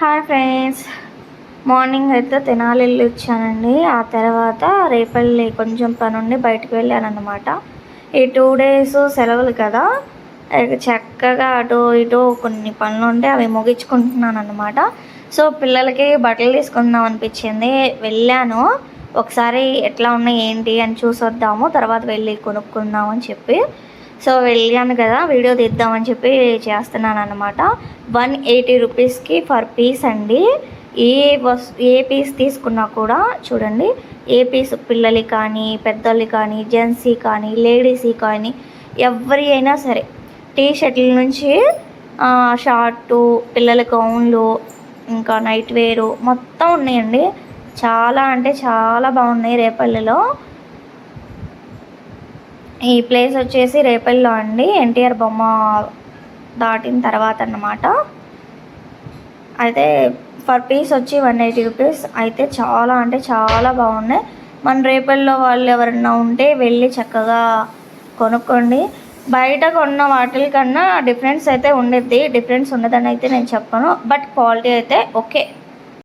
Hi friends. Morning అయితే తెనాలి వెళ్ళి వచ్చానండి. ఆ తర్వాత రేపల్లి కొంచెం పని ఉండి బయటకు వెళ్ళాను అనమాట ఈ టూ డేస్ సెలవులు కదా. చక్కగా అటు ఇటు కొన్ని పనులు ఉంటే అవి ముగించుకుంటున్నాను అనమాట సో పిల్లలకి బట్టలు తీసుకుందాం అనిపించింది. వెళ్ళాను. ఒకసారి ఎట్లా ఉన్నాయి ఏంటి అని చూసొద్దాము. తర్వాత వెళ్ళి కొనుక్కుందాం అని చెప్పి సో వెళ్ళాను కదా వీడియో తీద్దామని చెప్పి చేస్తున్నాను అనమాట వన్ ఎయిటీ రూపీస్కి ఫర్ పీస్ అండి. ఏ వస్ ఏ పీస్ తీసుకున్నా కూడా చూడండి ఏ పీస్ పిల్లలు కానీ పెద్దోళ్ళు కానీ జెంట్స్కి కానీ లేడీస్కి కానీ ఎవరి అయినా సరే టీ షర్ట్ల నుంచి షార్టు పిల్లల గౌన్లు ఇంకా నైట్ వేరు మొత్తం ఉన్నాయండి. చాలా అంటే చాలా బాగున్నాయి రేపల్లిలో. ఈ ప్లేస్ వచ్చేసి రేపల్లో అండి. ఎన్టీఆర్ బొమ్మ దాటిన తర్వాత అన్నమాట. అయితే పర్ పీస్ వచ్చి వన్ ఎయిటీ రూపీస్. అయితే చాలా అంటే చాలా బాగున్నాయి. మన రేపల్లో వాళ్ళు ఎవరన్నా ఉంటే వెళ్ళి చక్కగా కొనుక్కోండి. బయట కొన్న వాటికన్నా డిఫరెన్స్ అయితే ఉండిద్ది. డిఫరెన్స్ ఉండదని అయితే నేను చెప్పను. బట్ క్వాలిటీ అయితే ఓకే.